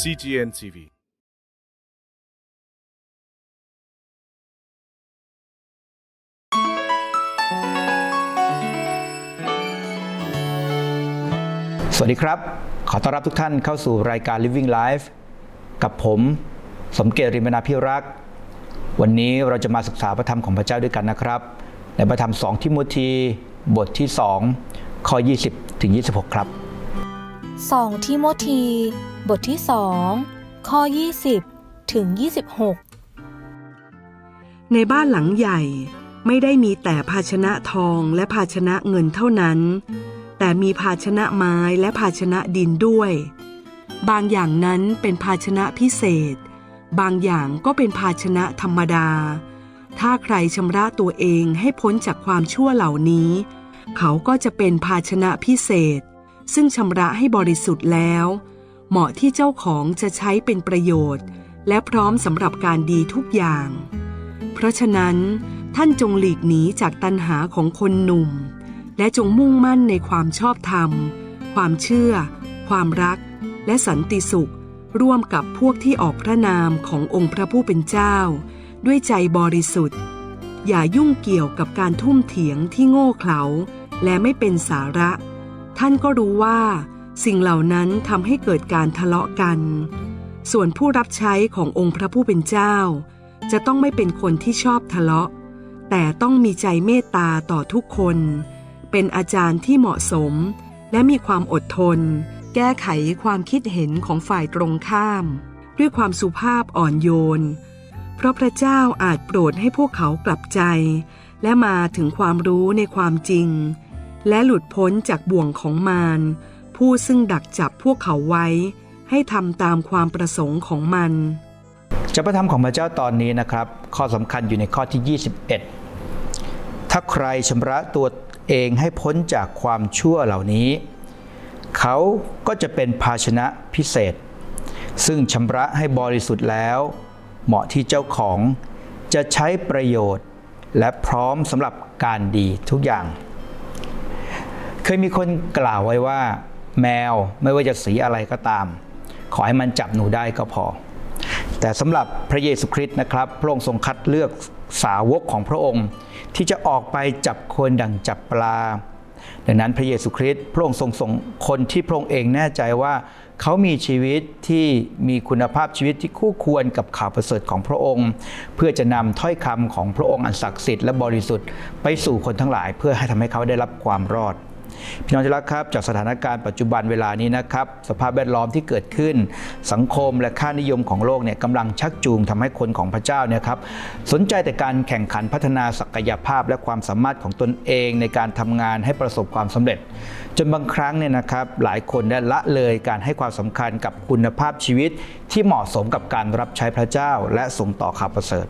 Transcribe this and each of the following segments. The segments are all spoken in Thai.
CGN TV สวัสดีครับ ขอต้อนรับทุกท่านเข้าสู่รายการ Living Life กับผม สมเกตริมนาพิรักษ์ วันนี้เราจะมาศึกษาพระธรรมของพระเจ้าด้วยกันนะครับ ในพระธรรม 2 ทิโมธีบทที่ 2 ข้อ 20 ถึง 26 ครับ 2ทิโมธี บทที่ 2 ข้อ 20 ถึง 26 ในบ้านหลังใหญ่ไม่ได้มีแต่ภาชนะทองและภาชนะเงินเท่านั้น แต่มีภาชนะไม้และภาชนะดินด้วย บางอย่างนั้นเป็นภาชนะพิเศษ บางอย่างก็เป็นภาชนะธรรมดา ถ้าใครชำระตัวเองให้พ้นจากความชั่วเหล่านี้ เขาก็จะเป็นภาชนะพิเศษ ซึ่งชำระให้บริสุทธิ์แล้ว เหมาะที่เจ้าของจะใช้เป็นประโยชน์ และพร้อมสำหรับการดีทุกอย่าง เพราะฉะนั้น ท่านจงหลีกหนีจากตัณหาของคนหนุ่ม และจงมุ่งมั่นในความชอบธรรม ความเชื่อ ความรัก และสันติสุข ร่วมกับพวกที่ออกพระนามขององค์พระผู้เป็นเจ้า ด้วยใจบริสุทธิ์ อย่ายุ่งเกี่ยวกับการทุ่มเถียงที่โง่เขลาและไม่เป็นสาระ ท่านก็รู้ว่า สิ่งเหล่านั้นทำให้เกิดการทะเลาะกัน ส่วนผู้รับใช้ขององค์พระผู้เป็นเจ้า จะต้องไม่เป็นคนที่ชอบทะเลาะ แต่ต้องมีใจเมตตาต่อทุกคน เป็นอาจารย์ที่เหมาะสม และมีความอดทน แก้ไขความคิดเห็นของฝ่ายตรงข้าม ด้วยความสุภาพอ่อนโยน เพราะพระเจ้าอาจโปรดให้พวกเขากลับใจ และมาถึงความรู้ในความจริง และหลุดพ้นจากบ่วงของมารผู้ซึ่งดักจับพวกเขาไว้ ให้ทำตามความประสงค์ของมันจากพระธรรมของพระเจ้าตอนนี้นะครับ ข้อสำคัญอยู่ในข้อที่ 21 ถ้าใครชำระตัวเองให้พ้นจากความชั่วเหล่านี้ เขาก็จะเป็นภาชนะพิเศษ ซึ่งชำระให้บริสุทธิ์แล้ว เหมาะที่เจ้าของจะใช้ประโยชน์ และพร้อมสำหรับการดีทุกอย่าง เคยมีคนกล่าวไว้ว่า แมวไม่ว่าจะสีอะไรก็ตาม ขอให้มันจับหนูได้ก็พอ แต่สำหรับพระเยซูคริสต์นะครับ พระองค์ทรงคัดเลือกสาวกของพระองค์ ที่จะออกไปจับคนดังจับปลา ดังนั้นพระเยซูคริสต์พระองค์ทรงส่งคนที่พระองค์เองแน่ใจว่าเขามีชีวิตที่มีคุณภาพชีวิตที่คู่ควรกับข่าวประเสริฐของพระองค์ เพื่อจะนำถ้อยคำของพระองค์อันศักดิ์สิทธิ์และบริสุทธิ์ไปสู่คนทั้งหลาย เพื่อให้ทำให้เขาได้รับความรอด พี่น้องที่รักครับจากสถานการณ์ปัจจุบันเวลานี้นะครับสภาพแวดล้อมที่เกิดขึ้น สังคมและค่านิยมของโลกเนี่ยกำลังชักจูงทำให้คนของพระเจ้าเนี่ยครับสนใจแต่การแข่งขันพัฒนาศักยภาพและความสามารถของตนเองในการทำงานให้ประสบความสำเร็จ จนบางครั้งเนี่ยนะครับหลายคนได้ละเลยการให้ความสำคัญกับคุณภาพชีวิตที่เหมาะสมกับการรับใช้พระเจ้า และส่งต่อข่าวประเสริฐ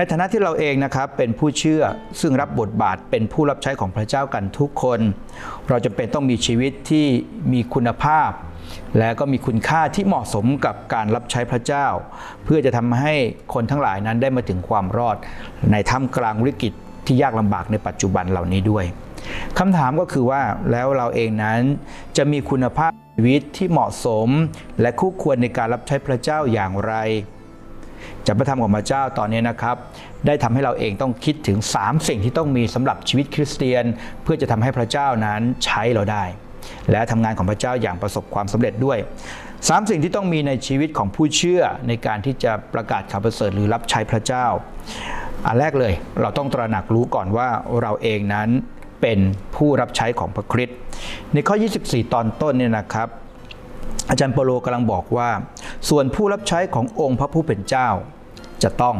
ในฐานะที่เราเองนะครับเป็นผู้เชื่อซึ่งรับบทบาทเป็นผู้รับใช้ของพระเจ้ากันทุกคน เราจำเป็นต้องมีชีวิตที่มีคุณภาพ และก็มีคุณค่าที่เหมาะสมกับการรับใช้พระเจ้า เพื่อจะทำให้คนทั้งหลายนั้นได้มาถึงความรอด ในท่ามกลางวิกฤตที่ยากลำบากในปัจจุบันเหล่านี้ด้วยคำถามก็คือว่าแล้วเราเองนั้นจะมีคุณภาพชีวิตที่เหมาะสม และคู่ควรในการรับใช้พระเจ้าอย่างไร จากพระธรรมของพระเจ้าตอนนี้นะครับ ได้ทำให้เราเองต้องคิดถึง 3 สิ่งที่ต้องมีสำหรับชีวิตคริสเตียน เพื่อจะทำให้พระเจ้านั้นใช้เราได้ และทำงานของพระเจ้าอย่างประสบความสำเร็จด้วย 3 สิ่งที่ต้องมีในชีวิตของผู้เชื่อในการที่จะประกาศข่าวประเสริฐหรือรับใช้พระเจ้า อันแรกเลยเราต้องตระหนักรู้ก่อนว่าเราเองนั้นเป็นผู้รับใช้ของพระคริสต์ในข้อ 24 ตอนต้นเนี่ยนะครับ อาจารย์เปโลกำลังบอกว่า ส่วนผู้รับใช้ขององค์พระผู้เป็นเจ้า จะต้อง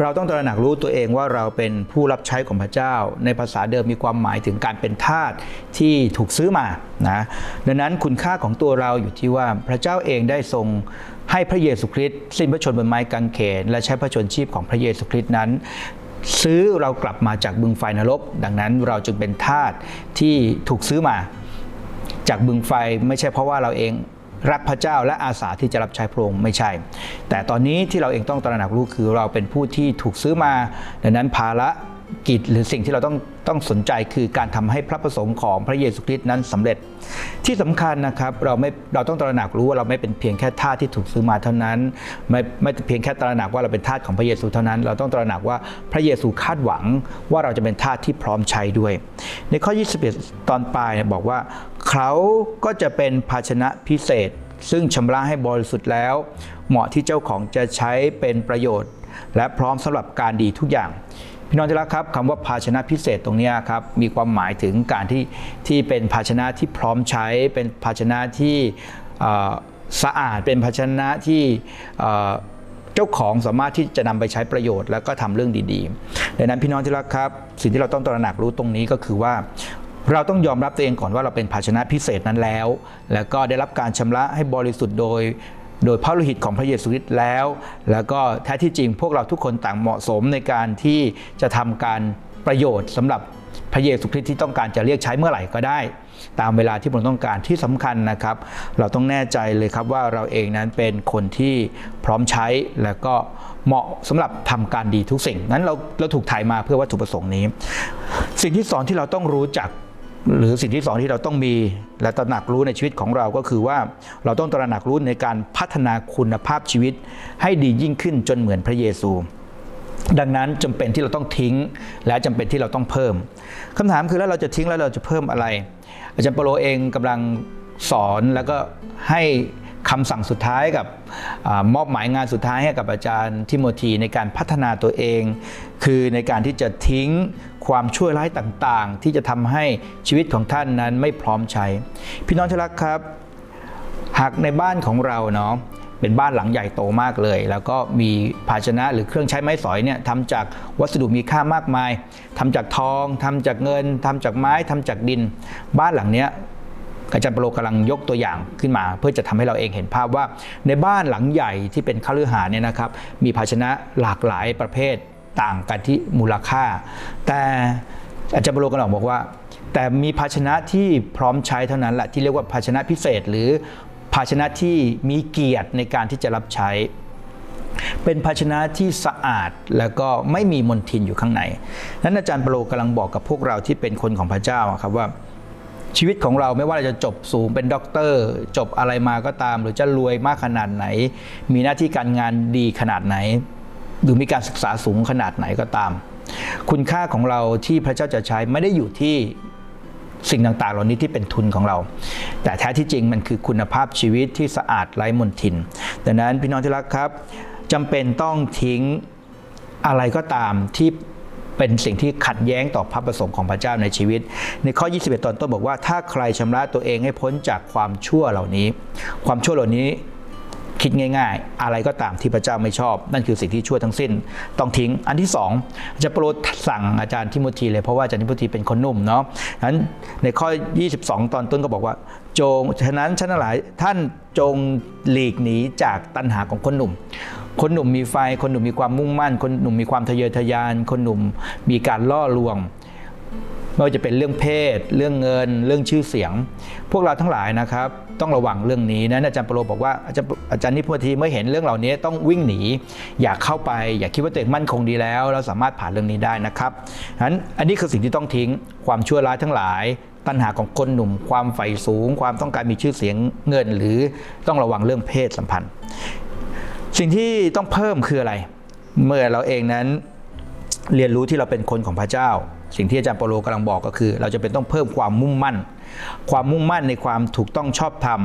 เราต้องตระหนักรู้ตัวเองว่าเราเป็นผู้รับใช้ของพระเจ้า ในภาษาเดิมมีความหมายถึงการเป็นทาสที่ถูกซื้อมานะดังนั้นคุณค่าของตัวเราอยู่ที่ว่าพระเจ้าเองได้ทรงให้พระเยซูคริสต์สิ้นพระชนม์บนไม้กางเขน และใช้พระชนชีพของพระเยซูคริสต์นั้นซื้อเรากลับมาจากบึงไฟนรก ดังนั้นเราจึงเป็นทาสที่ถูกซื้อมา จากบึงไฟไม่ใช่เพราะว่าเราเอง รักพระเจ้าและอาสาที่จะรับใช้พระองค์ไม่ใช่ แต่ตอนนี้ที่เราเองต้องตระหนักรู้คือเราเป็นผู้ที่ถูกซื้อมา ดังนั้นภาระ กิจหรือสิ่งที่เราต้องต้องสนใจคือการทำให้พระประสงค์ของพระเยซูคริสต์นั้นสำเร็จ ที่สำคัญนะครับเราไม่เราต้องตระหนักรู้ว่าเราไม่เป็นเพียงแค่ทาสที่ถูกซื้อมาเท่านั้น ไม่ไม่เพียงแค่ตระหนักว่าเราเป็นทาสของพระเยซูเท่านั้น เราต้องตระหนักว่าพระเยซูคาดหวังว่าเราจะเป็นทาสที่พร้อมใช้ด้วย ในข้อ 21 ตอนปลายเนี่ยบอกว่าเขาก็จะเป็นภาชนะพิเศษ ซึ่งชำระให้บริสุทธิ์แล้ว เหมาะที่เจ้าของจะใช้เป็นประโยชน์ และพร้อมสำหรับการดีทุกอย่าง พี่น้องที่รักครับคำว่าภาชนะพิเศษตรงนี้ครับมีความหมายถึงการที่ที่เป็นภาชนะที่พร้อมใช้ เป็นภาชนะที่สะอาดเป็นภาชนะที่เจ้าของสามารถที่จะนำไปใช้ประโยชน์แล้วก็ทำเรื่องดีๆ ดังนั้นพี่น้องที่รักครับ สิ่งที่เราต้องตระหนักรู้ตรงนี้ก็คือว่า เราต้องยอมรับตัวเองก่อนว่าเราเป็นภาชนะพิเศษนั้นแล้ว แล้วก็ได้รับการชำระให้บริสุทธิ์โดย โดยพระโลหิตของพระเยซูคริสต์แล้ว แล้วก็แท้ที่จริงพวกเราทุกคนต่างเหมาะสมในการที่จะทำการประโยชน์สำหรับพระเยซูคริสต์ที่ต้องการจะเรียกใช้เมื่อไหร่ก็ได้ ตามเวลาที่พระองค์ต้องการที่สำคัญนะครับ เราต้องแน่ใจเลยครับว่าเราเองนั้นเป็นคนที่พร้อมใช้และก็เหมาะสำหรับทำการดีทุกสิ่งนั้นเราเราถูกถ่ายมาเพื่อวัตถุประสงค์นี้ สิ่งที่สองที่เราต้องรู้จัก หรือสิ่งที่สองที่เราต้องมีและตระหนักรู้ในชีวิตของเราก็คือว่าเราต้องตระหนักรู้ในการพัฒนาคุณภาพชีวิต ให้ดียิ่งขึ้นจนเหมือนพระเยซู ดังนั้นจำเป็นที่เราต้องทิ้ง และจำเป็นที่เราต้องเพิ่มคำถามคือแล้วเราจะทิ้งแล้วเราจะเพิ่มอะไร อาจารย์เปโลเองกำลังสอนแล้วก็ให้ คำสั่งสุดท้ายกับอมอบหมายงานสุดท้ายให้กับอาจารย์ทิโมธีในการพัฒนาตัวเอง คือในการที่จะทิ้งความชั่วร้ายต่างๆ ที่จะทำให้ชีวิตของท่านนั้นไม่พร้อมใช้ พี่น้องที่รักครับ หากในบ้านของเราเนาะเป็นบ้านหลังใหญ่โตมากเลย แล้วก็มีภาชนะหรือเครื่องใช้ไม้สอยเนี่ยทำจากวัสดุมีค่ามากมายทำจากทองทำจากเงินทำจากไม้ทำจากดิน บ้านหลังเนี้ย อาจารย์ปโลกำลังยกตัวอย่างขึ้นมา เพื่อจะทำให้เราเองเห็นภาพว่า ในบ้านหลังใหญ่ที่เป็นคฤหาสน์เนี่ยนะครับ มีภาชนะหลากหลายประเภทต่างกันที่มูลค่า แต่อาจารย์ปโลกำลังบอกว่า แต่มีภาชนะที่พร้อมใช้เท่านั้นแหละที่เรียกว่าภาชนะพิเศษ หรือภาชนะที่มีเกียรติในการที่จะรับใช้เป็นภาชนะที่สะอาดแล้วก็ไม่มีมลทินอยู่ข้างใน นั้นอาจารย์เปโลกำลังบอกกับพวกเราที่เป็นคนของพระเจ้าครับว่า ชีวิตของเราไม่ว่าเราจะจบสูงเป็นด็อกเตอร์ จบอะไรมาก็ตาม หรือจะรวยมากขนาดไหน มีหน้าที่การงานดีขนาดไหน หรือมีการศึกษาสูงขนาดไหนก็ตาม คุณค่าของเราที่พระเจ้าจะใช้ไม่ได้อยู่ที่สิ่งต่างๆ เหล่านี้ที่เป็นทุนของเรา แต่แท้ที่จริงมันคือคุณภาพชีวิตที่สะอาดไร้มลทิน ดังนั้นพี่น้องที่รักครับจำเป็นต้องทิ้งอะไรก็ตามที่ เป็นสิ่งที่ขัดแย้งต่อพระประสงค์ของพระเจ้าในชีวิต ในข้อ 21 ตอนต้นบอกว่า ถ้าใครชำระตัวเองให้พ้นจากความชั่วเหล่านี้ ความชั่วเหล่านี้คิดง่ายๆ อะไรก็ตามที่พระเจ้าไม่ชอบ นั่นคือสิ่งที่ชั่วทั้งสิ้น ต้องทิ้ง อันที่สองจารย์เปโลสั่งอาจารย์ทิโมธีเลยเพราะว่าอาจารย์ทิโมธีเป็นคนหนุ่มเนาะนั้นในข้อ 22 ตอนต้นก็บอกว่า จงฉะนั้นฉันหลายท่านจงหลีกหนีจากตัณหาของคนหนุ่ม คนหนุ่มมีไฟ คนหนุ่มมีความมุ่งมั่น คนหนุ่มมีความทะเยอทะยาน คนหนุ่มมีการล่อลวงไม่ว่าจะเป็นเรื่องเพศ เรื่องเงิน เรื่องชื่อเสียง พวกเราทั้งหลายนะครับ ต้องระวังเรื่องนี้นะอาจารย์ปโลบอกว่าอาจารย์อาจารย์นิพนธ์ทีเมื่อเห็นเรื่องเหล่านี้ต้องวิ่งหนี อย่าเข้าไป อย่าคิดว่าตัวเองมั่นคงดีแล้ว เราสามารถผ่านเรื่องนี้ได้นะครับฉะนั้นอันนี้คือสิ่งที่ต้องทิ้งความชั่วร้ายทั้งหลาย ตัณหาของคนหนุ่ม ความใฝ่สูง ความต้องการมีชื่อเสียงเงิน หรือต้องระวังเรื่องเพศสัมพันธ์ สิ่งที่ต้องเพิ่มคืออะไร เมื่อเราเองนั้นเรียนรู้ที่เราเป็นคนของพระเจ้า สิ่งที่อาจารย์เปโลกำลังบอกก็คือ เราจะเป็นต้องเพิ่มความมุ่งมั่น ความมุ่งมั่นในความถูกต้องชอบธรรม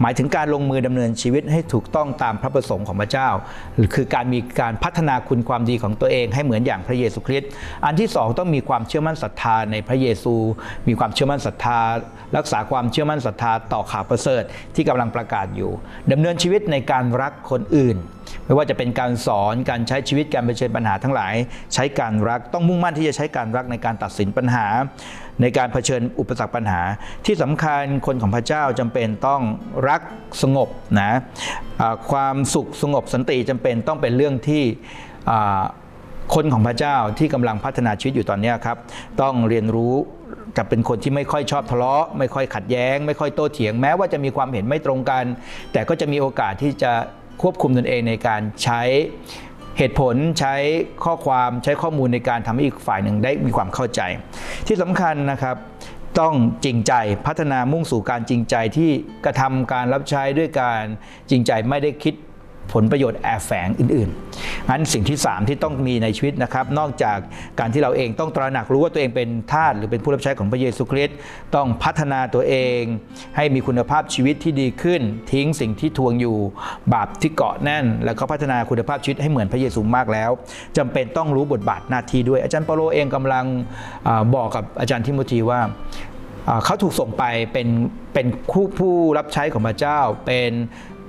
หมายถึงการลงมือดำเนินชีวิตให้ถูกต้องตามพระประสงค์ของพระเจ้าหรือคือการมีการพัฒนาคุณความดีของตัวเองให้เหมือนอย่างพระเยซูคริสต์อันที่สองต้องมีความเชื่อมั่นศรัทธาในพระเยซู มีความเชื่อมั่นศรัทธา รักษาความเชื่อมั่นศรัทธาต่อข่าวประเสริฐที่กำลังประกาศอยู่ดำเนินชีวิตในการรักคนอื่น ไม่ว่าจะเป็นการสอนการใช้ชีวิตการเผชิญปัญหาทั้งหลาย ใช้การรักต้องมุ่งมั่นที่จะใช้การรักในการตัดสินปัญหา ในการเผชิญอุปสรรคปัญหา ที่สำคัญคนของพระเจ้าจำเป็นต้องรักสงบนะอ่าความสุขสงบสันติจำเป็นต้องเป็นเรื่องที่คนของพระเจ้าที่กำลังพัฒนาชีวิตอยู่ตอนนี้ครับต้องเรียนรู้กับเป็นคนที่ไม่ค่อยชอบทะเลาะ ไม่ค่อยขัดแย้ง ไม่ค่อยโต้เถียง แม้ว่าจะมีความเห็นไม่ตรงกัน แต่ก็จะมีโอกาสที่จะ ควบคุมตนเองในการใช้เหตุผลใช้ข้อความใช้ข้อมูลในการทำให้อีกฝ่ายหนึ่งได้มีความเข้าใจ ที่สำคัญนะครับต้องจริงใจพัฒนามุ่งสู่การจริงใจที่กระทำการรับใช้ด้วยการจริงใจไม่ได้คิด ผลประโยชน์แอบแฝงอื่นๆอันสิ่งที่ 3 ที่ต้องมีในชีวิตนะครับ นอกจากการที่เราเองต้องตระหนักรู้ว่าตัวเองเป็นทาสหรือเป็นผู้รับใช้ของพระเยซูคริสต์ต้องพัฒนาตัวเอง ให้มีคุณภาพชีวิตที่ดีขึ้น ทิ้งสิ่งที่ทวงอยู่บาปที่เกาะแน่น แล้วก็พัฒนาคุณภาพชีวิตให้เหมือนพระเยซูมากแล้วจำเป็นต้องรู้บทบาทหน้าที่ด้วย อาจารย์เปโลเองกำลังอบอกกับอาจารย์ทิโมธีว่าอ่าเขาถูกส่งไปเป็นเป็นผู้ผู้รับใช้ของพระเจ้าเป็น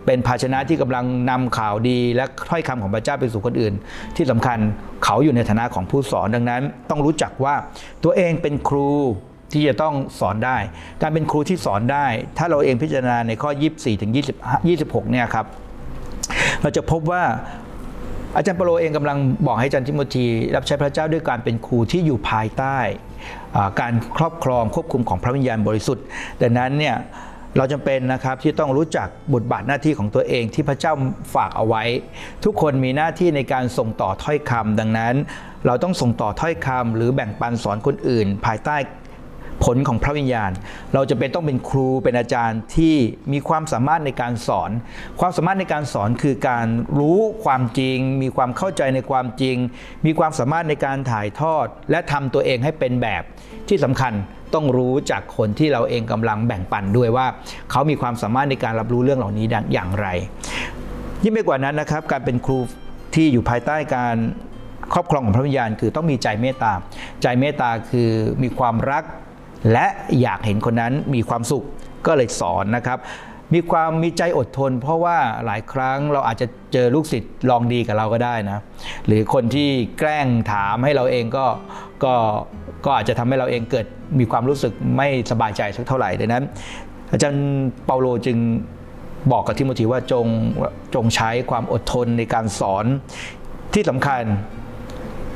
เป็นภาชนะที่กำลังนำข่าวดีและถ้อยคำของพระเจ้าไปสู่คนอื่น ที่สำคัญเขาอยู่ในฐานะของผู้สอนดังนั้น ต้องรู้จักว่าตัวเองเป็นครูที่จะต้องสอนได้ การเป็นครูที่สอนได้ ถ้าเราเองพิจารณาในข้อ 24ถึง26 เนี่ยครับ เราจะพบว่าอาจารย์เปโลเองกำลังบอกให้อาจารย์ทิโมธีรับใช้พระเจ้าด้วยการเป็นครูที่อยู่ภายใต้ การครอบครองควบคุมของพระวิญญาณบริสุทธิ์ ดังนั้นเนี่ย เราจำเป็นนะครับที่ต้องรู้จักบทบาทหน้าที่ของตัวเองที่พระเจ้าฝากเอาไว้ ทุกคนมีหน้าที่ในการส่งต่อถ้อยคำดังนั้น เราต้องส่งต่อถ้อยคำหรือแบ่งปันสอนคนอื่น ภายใต้ ผลของพระวิญญาณ เราจะเป็นต้องเป็นครูเป็นอาจารย์ที่มีความสามารถในการสอน ความสามารถในการสอนคือการรู้ความจริง มีความเข้าใจในความจริง มีความสามารถในการถ่ายทอด และทำตัวเองให้เป็นแบบที่สำคัญต้องรู้จากคนที่เราเองกำลังแบ่งปันด้วยว่า เขามีความสามารถในการรับรู้เรื่องเหล่านี้อย่างไร ยิ่งไปกว่านั้นนะครับ การเป็นครูที่อยู่ภายใต้การครอบครองของพระวิญญาณคือต้องมีใจเมตตา ใจเมตตาคือมีความรัก และอยากเห็นคนนั้นมีความสุขก็เลยสอนนะครับ มีความมีใจอดทน เพราะว่าหลายครั้งเราอาจจะเจอลูกศิษย์ลองดีกับเราก็ได้นะ หรือคนที่แกล้งถามให้เราเองก็ก็ก็อาจจะทำให้เราเองเกิดมีความรู้สึกไม่สบายใจสักเท่าไหร่ดังนั้น อาจารย์เปาโลจึงบอกกับทิโมธีว่าจงจงใช้ความอดทนในการสอนที่สำคัญ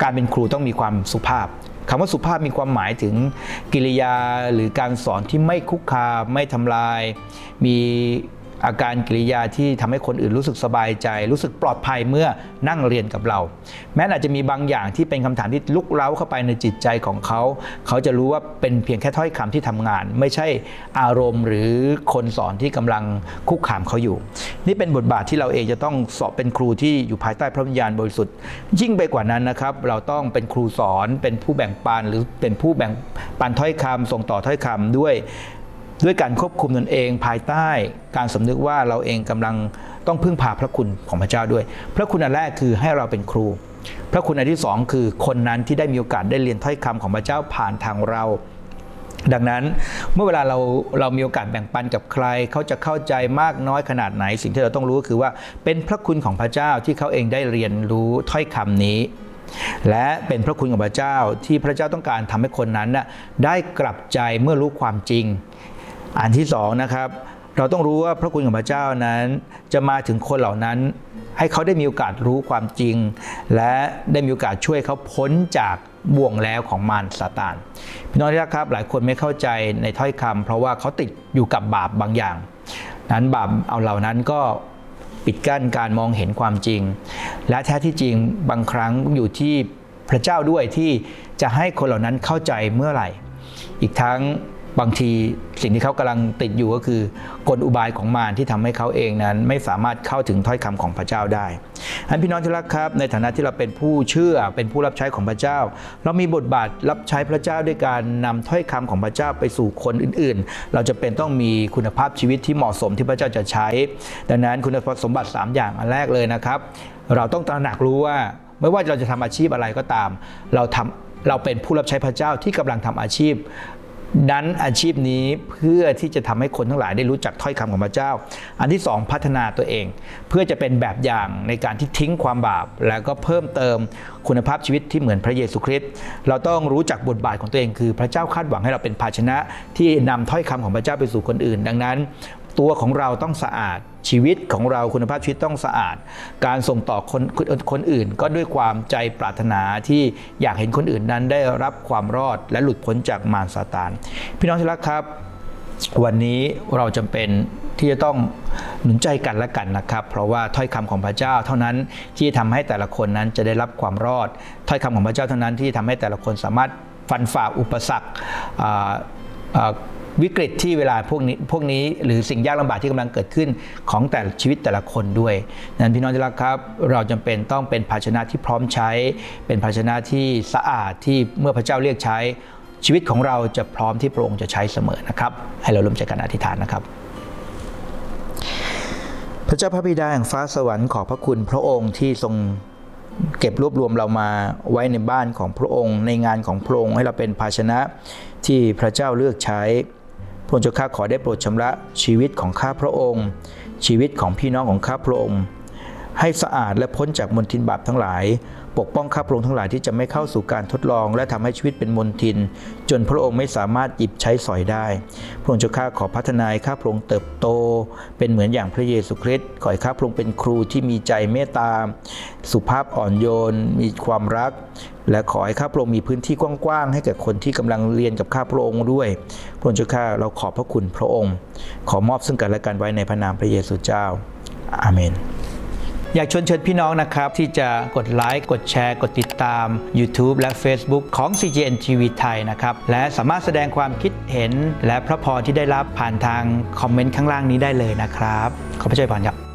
การเป็นครูต้องมีความสุภาพ คำว่าสุภาพมีความหมายถึงกิริยาหรือการสอนที่ไม่คุกคามไม่ทำลาย มี อาการกิริยาที่ทำให้คนอื่นรู้สึกสบายใจ รู้สึกปลอดภัยเมื่อนั่งเรียนกับเรา แม้อาจจะมีบางอย่างที่เป็นคำถามที่ลุกเร้าเข้าไปในจิตใจของเขา เขาจะรู้ว่าเป็นเพียงแค่ถ้อยคำที่ทำงาน ไม่ใช่อารมณ์หรือคนสอนที่กำลังคุกคามเขาอยู่ นี่เป็นบทบาทที่เราเองจะต้องสอบเป็นครูที่อยู่ภายใต้พระวิญญาณบริสุทธิ์ ยิ่งไปกว่านั้นนะครับ เราต้องเป็นครูสอนเป็นผู้แบ่งปันหรือเป็นผู้แบ่งปันถ้อยคำส่งต่อถ้อยคำด้วย ด้วยการควบคุมตนเองภายใต้การสำนึกว่าเราเองกำลังต้องพึ่งพาพระคุณของพระเจ้าด้วย พระคุณอันแรกคือให้เราเป็นครู พระคุณอันที่สองคือคนนั้นที่ได้มีโอกาสได้เรียนถ้อยคำของพระเจ้าผ่านทางเรา ดังนั้นเมื่อเวลาเราเรามีโอกาสแบ่งปันกับใคร เขาจะเข้าใจมากน้อยขนาดไหน สิ่งที่เราต้องรู้ก็คือว่าเป็นพระคุณของพระเจ้าที่เขาเองได้เรียนรู้ถ้อยคำนี้และเป็นพระคุณของพระเจ้าที่พระเจ้าต้องการทำให้คนนั้นน่ะได้กลับใจเมื่อรู้ความจริง อันที่สองนะครับ เราต้องรู้ว่าพระคุณของพระเจ้านั้น จะมาถึงคนเหล่านั้น ให้เขาได้มีโอกาสรู้ความจริง และได้มีโอกาสช่วยเขาพ้นจากบ่วงแล้วของมารซาตานพี่น้องที่รักครับ หลายคนไม่เข้าใจในถ้อยคำเพราะว่าเขาติดอยู่กับบาปบางอย่าง นั้นบาปเอาเหล่านั้นก็ปิดกั้นการมองเห็นความจริง และแท้ที่จริงบางครั้งอยู่ที่พระเจ้าด้วยที่จะให้คนเหล่านั้นเข้าใจเมื่อไหร่ อีกทั้ง บางทีสิ่งที่เขากำลังติดอยู่ก็คือกลอุบายของมารที่ทำให้เขาเองนั้น ไม่สามารถเข้าถึงถ้อยคำของพระเจ้าได้อันพี่น้องที่รักครับ ในฐานะที่เราเป็นผู้เชื่อเป็นผู้รับใช้ของพระเจ้า เรามีบทบาทรับใช้พระเจ้าด้วยการนำถ้อยคำของพระเจ้าไปสู่คนอื่น ๆ เราจะเป็นต้องมีคุณภาพชีวิตที่เหมาะสมที่พระเจ้าจะใช้ ดังนั้นคุณสมบัติ 3 อย่างอันแรกเลยนะครับ เราต้องตระหนักรู้ว่าไม่ว่าเราจะทำอาชีพอะไรก็ตาม เราทำเราเป็นผู้รับใช้พระเจ้าที่กำลังทำอาชีพ นั้นอาชีพนี้เพื่อที่จะทำให้คนทั้งหลายได้รู้จักถ้อยคำของพระเจ้า อันที่สองพัฒนาตัวเอง เพื่อจะเป็นแบบอย่างในการที่ทิ้งความบาป แล้วก็เพิ่มเติมคุณภาพชีวิตที่เหมือนพระเยซูคริสต์เราต้องรู้จักบทบาทของตัวเองคือพระเจ้าคาดหวังให้เราเป็นภาชนะที่นำถ้อยคำของพระเจ้าไปสู่คนอื่น ดังนั้น ตัวของเราต้องสะอาด ชีวิตของเราคุณภาพชีวิตต้องสะอาด การส่งต่อคนคนคนอื่น ก็ด้วยความใจปรารถนาที่อยากเห็นคนอื่นนั้นได้รับความรอดและหลุดพ้นจากมารซาตาน พี่น้องที่รักครับ วันนี้เราจำเป็นที่จะต้องหนุนใจกันและกันนะครับ เพราะว่าถ้อยคำของพระเจ้าเท่านั้นที่ทำให้แต่ละคนนั้นจะได้รับความรอด ถ้อยคำของพระเจ้าเท่านั้นที่ทำให้แต่ละคนสามารถฟันฝ่าอุปสรรค วิกฤตที่เวลาพวกนี้พวกนี้หรือสิ่งยากลำบากที่กำลังเกิดขึ้นของแต่ชีวิตแต่ละคนด้วยนั้นพี่น้องที่รักครับ เราจำเป็นต้องเป็นภาชนะที่พร้อมใช้ เป็นภาชนะที่สะอาดที่เมื่อพระเจ้าเรียกใช้ ชีวิตของเราจะพร้อมที่พระองค์จะใช้เสมอนะครับ ให้เราร่วมใจกันอธิษฐานนะครับพระเจ้าพระบิดาแห่งฟ้าสวรรค์ขอบพระคุณพระองค์ที่ทรงเก็บรวบรวมเรามาไว้ในบ้านของพระองค์ ในงานของพระองค์ให้เราเป็นภาชนะที่พระเจ้าเลือกใช้ พระองค์เจ้าข้าขอได้โปรดชำระชีวิตของข้าพระองค์ ชีวิตของพี่น้องของข้าพระองค์ ให้สะอาดและพ้นจากมลทินบาปทั้งหลาย ปกป้องข้าพระองค์ทั้งหลายที่จะไม่เข้าสู่การทดลอง และทำให้ชีวิตเป็นมลทิน จนพระองค์ไม่สามารถหยิบใช้สอยได้ พระองค์เจ้าข้าขอพัฒนาข้าพระองค์เติบโต เป็นเหมือนอย่างพระเยซูคริสต์ขอให้ข้าพระองค์เป็นครูที่มีใจเมตตา สุภาพอ่อนโยน มีความรัก และขอให้ข้าพระองค์มีพื้นที่กว้างๆให้แก่คนที่กำลังเรียนกับข้าพระองค์ด้วย พระองค์เจ้าข้าเราขอบพระคุณพระองค์ ขอมอบซึ่งกันและกันไว้ในพระนามพระเยซูเจ้า อาเมนอยากชวนเชิญพี่น้องนะครับที่จะกดไลค์กดแชร์ กดติดตาม YouTube และ Facebook ของ CGN TV ไทยนะครับ และสามารถแสดงความคิดเห็น และพระพรที่ได้รับผ่านทางคอมเมนต์ข้างล่างนี้ได้เลยนะครับ ขอพระเจ้าอวยพรครับ